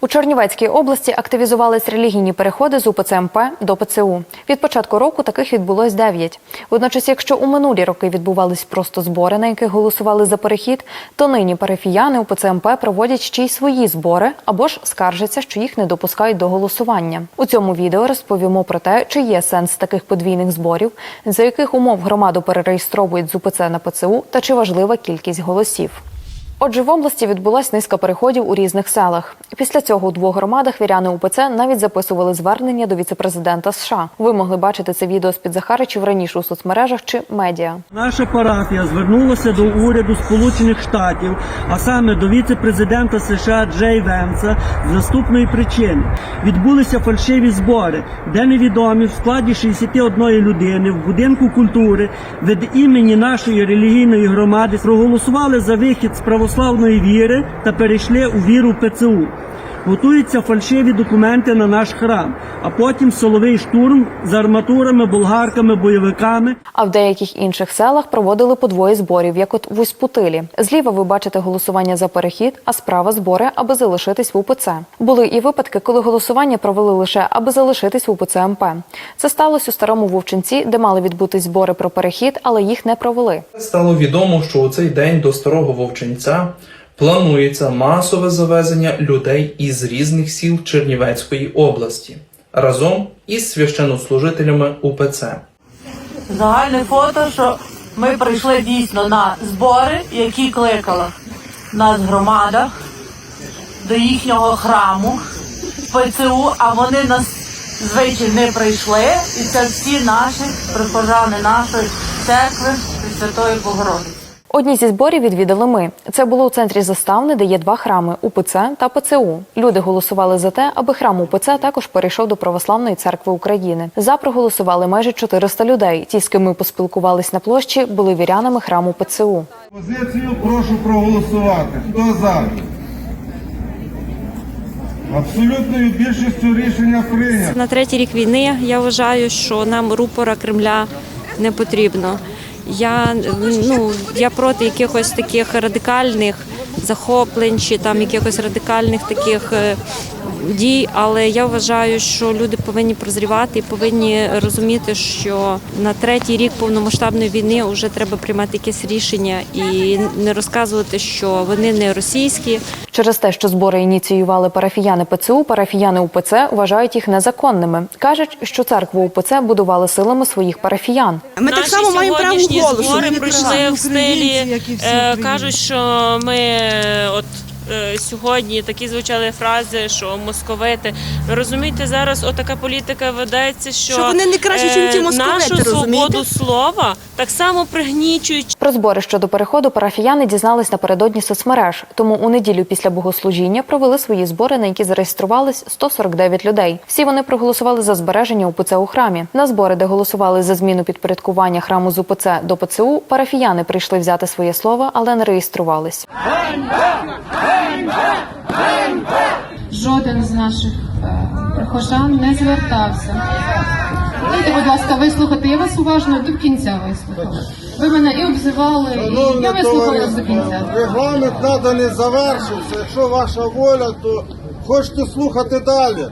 У Чернівецькій області активізувались релігійні переходи з УПЦ МП до ПЦУ. Від початку року таких відбулось 9. Водночас, якщо у минулі роки відбувались просто збори, на яких голосували за перехід, то нині парафіяни УПЦ МП проводять ще й свої збори або ж скаржаться, що їх не допускають до голосування. У цьому відео розповімо про те, чи є сенс таких подвійних зборів, за яких умов громаду перереєстровують з УПЦ на ПЦУ та чи важлива кількість голосів. Отже, в області відбулась низка переходів у різних селах. Після цього у двох громадах віряни УПЦ навіть записували звернення до віцепрезидента США. Ви могли бачити це відео з під Захаричів раніше у соцмережах чи медіа. Наша парафія звернулася до уряду Сполучених Штатів, а саме до віце-президента США Джей Венса з наступної причини: відбулися фальшиві збори, де невідомі в складі 61 людини в будинку культури від імені нашої релігійної громади проголосували за вихід з православної віри та перейшли у віру ПЦУ. Готуються фальшиві документи на наш храм, а потім силовий штурм з арматурами, болгарками, бойовиками. А в деяких інших селах проводили по двоє зборів, як от в Усть-Путилі. Зліва ви бачите голосування за перехід, а справа збори, аби залишитись в УПЦ. Були і випадки, коли голосування провели лише аби залишитись в УПЦ МП. Це сталося у старому Вовчинці, де мали відбутись збори про перехід, але їх не провели. Стало відомо, що у цей день до старого вовчинця планується масове завезення людей із різних сіл Чернівецької області разом із священнослужителями УПЦ. Загальне фото, що ми прийшли дійсно на збори, які кликала нас громада до їхнього храму ПЦУ, а вони нас звичай не прийшли. І це всі наші прихожани нашої церкви Пресвятої Богородиці. Одні зі зборів відвідали ми. Це було у центрі заставни, де є два храми УПЦ та ПЦУ. Люди голосували за те, аби храм УПЦ також перейшов до Православної церкви України. За проголосували майже 400 людей. Ті, з ким ми поспілкувались на площі, були вірянами храму ПЦУ. Позицію прошу проголосувати. Хто за? Абсолютною більшістю рішення прийнято. На третій рік війни я вважаю, що нам рупора Кремля не потрібно. Я ну я проти якихось таких радикальних захоплень чи там якихось радикальних таких е, дій, але я вважаю, що люди повинні прозрівати і повинні розуміти, що на третій рік повномасштабної війни вже треба приймати якесь рішення і не розказувати, що вони не російські, Через те, що збори ініціювали парафіяни ПЦУ, парафіяни УПЦ вважають їх незаконними. кажуть, що церкву УПЦ будували силами своїх парафіян. Ми так само маємо право сьогоднішні голосу. збори прийшли. в стилі, е, кажуть, що ми е, от сьогодні такі звучали фрази, що московити. Ви розумієте, зараз отака політика ведеться, що, Що вони не краще, чим ті е, московити, нашу розумієте? слова так само пригнічують Про збори щодо переходу парафіяни дізнались напередодні соцмереж. Тому у неділю після богослужіння провели свої збори, на які зареєструвались 149 людей. Всі вони проголосували за збереження УПЦ у храмі. На збори, де голосували за зміну підпорядкування храму з УПЦ до ПЦУ, парафіяни прийшли взяти своє слово, але не реєструвались. Жоден з наших е, прихожан не звертався. Дайте, будь ласка, вислухати. Я вас уважно до кінця вислухала. Ви мене і обзивали, і я вислухала вас до кінця. Регламент треба не завершився. Якщо ваша воля, то хочете слухати далі.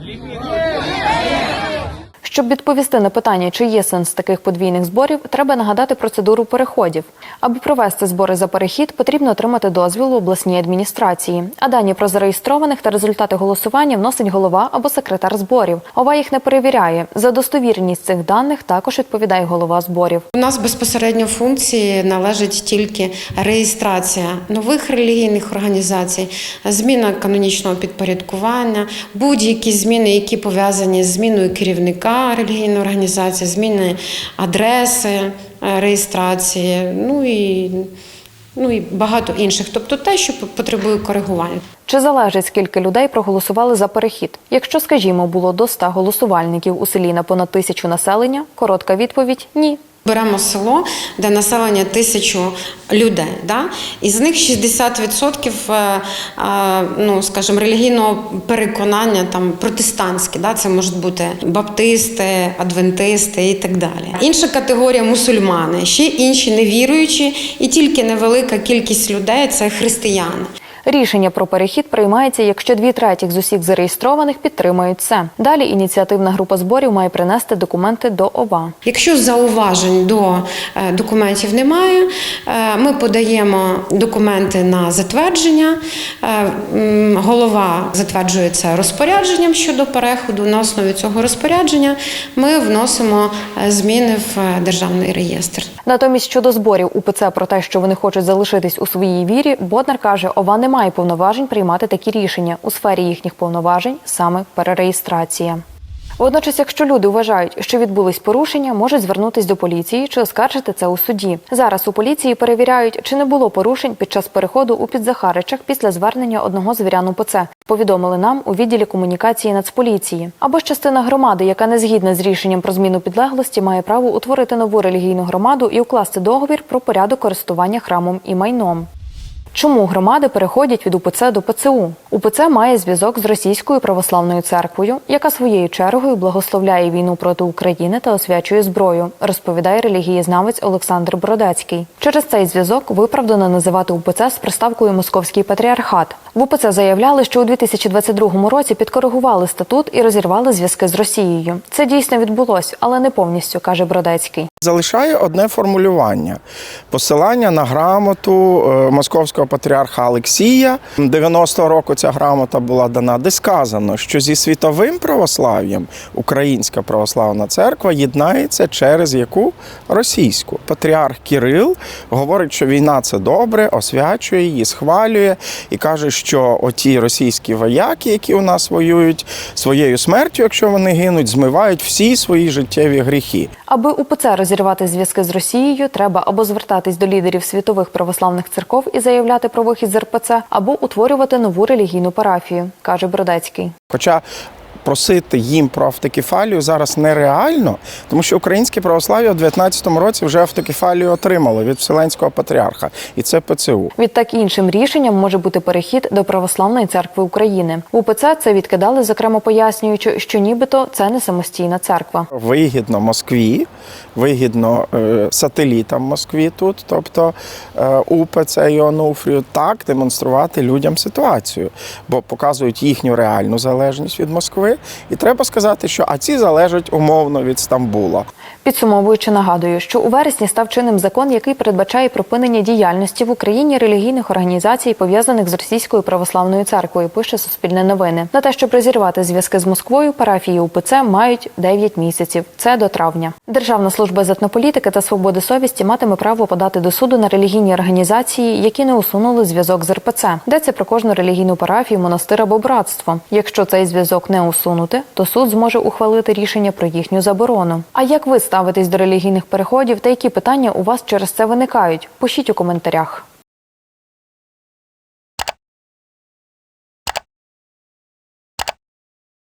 Щоб відповісти на питання, чи є сенс таких подвійних зборів, треба нагадати процедуру переходів. Аби провести збори за перехід, потрібно отримати дозвіл у обласній адміністрації. А дані про зареєстрованих та результати голосування вносить голова або секретар зборів. Ова їх не перевіряє. За достовірність цих даних також відповідає голова зборів. У нас безпосередньо функції належить тільки реєстрація нових релігійних організацій, зміна канонічного підпорядкування, будь-які зміни, які пов'язані з зміною керівника релігійної організація, зміни адреси е, реєстрації, ну і, ну і багато інших. Тобто те, що потребує коригування. Чи залежить скільки людей проголосували за перехід? Якщо, скажімо, було до 100 голосувальників у селі на понад тисячу населення, коротка відповідь ні. Беремо село, де населення тисячу людей, да? із них 60% е, е, ну, скажімо, релігійного переконання там протестантські, да? це можуть бути баптисти, адвентисти і так далі. Інша категорія мусульмани, ще інші невіруючі, і тільки невелика кількість людей це християни. Рішення про перехід приймається, якщо дві третіх з усіх зареєстрованих підтримують це. Далі ініціативна група зборів має принести документи до ОВА. Якщо зауважень до е, документів немає, е, ми подаємо документи на затвердження. Е, Голова затверджується розпорядженням щодо переходу. На основі цього розпорядження ми вносимо зміни в державний реєстр. Натомість щодо зборів УПЦ про те, що вони хочуть залишитись у своїй вірі, Боднар каже, ОВА не має повноважень приймати такі рішення. У сфері їхніх повноважень саме перереєстрація. Водночас, якщо люди вважають, що відбулись порушення, можуть звернутись до поліції чи оскаржити це у суді. Зараз у поліції перевіряють, чи не було порушень під час переходу у Підзахаричах після звернення одного з вірян УПЦ. Повідомили нам у відділі комунікації Нацполіції. Або ж частина громади, яка не згідна з рішенням про зміну підлеглості, має право утворити нову релігійну громаду і укласти договір про порядок користування храмом і майном. Чому громади переходять від УПЦ до ПЦУ? УПЦ має зв'язок з Російською православною церквою, яка своєю чергою благословляє війну проти України та освячує зброю, розповідає релігієзнавець Олександр Бродецький. Через цей зв'язок виправдано називати УПЦ з приставкою Московський патріархат. В УПЦ заявляли, що у 2022 році підкоригували статут і розірвали зв'язки з Росією. Це дійсно відбулось, але не повністю, каже Бродецький. Залишає одне формулювання: посилання на грамоту е, московського патріарха Олексія. 90-го року ця грамота була дана, де сказано, що зі світовим православ'ям Українська православна церква єднається через яку російську. Патріарх Кирил говорить, що війна це добре, освячує її, схвалює і каже, що оті російські вояки, які у нас воюють своєю смертю, якщо вони гинуть, змивають всі свої життєві гріхи. Аби УПЦ розірвати зв'язки з Росією, треба або звертатись до лідерів світових православних церков і заявляти про вихід з РПЦ, або утворювати нову релігійну парафію, каже Бродецький. Хоча просити їм про автокефалію зараз нереально, тому що українське православ'я в 19-му році вже автокефалію отримало від Вселенського патріарха, і це ПЦУ. Відтак іншим рішенням може бути перехід до православної церкви України. УПЦ це відкидали, зокрема пояснюючи, що нібито це не самостійна церква. Вигідно Москві, вигідно е, сателітам Москві тут, тобто е, УПЦ і Онуфрію, так демонструвати людям ситуацію, бо показують їхню реальну залежність від Москви. І треба сказати, що а ці залежать умовно від Стамбула. Підсумовуючи, нагадую, що у вересні став чинним закон, який передбачає припинення діяльності в Україні релігійних організацій, пов'язаних з російською православною церквою. Пише Суспільне новини. На те, щоб розірвати зв'язки з Москвою, парафії УПЦ мають 9 місяців. Це до травня. Державна служба з етнополітики та свободи совісті матиме право подати до суду на релігійні організації, які не усунули зв'язок з РПЦ. Йдеться про кожну релігійну парафію, монастир або братство. Якщо цей зв'язок не усунути, то суд зможе ухвалити рішення про їхню заборону. А як ви ставитесь до релігійних переходів та які питання у вас через це виникають? Пишіть у коментарях.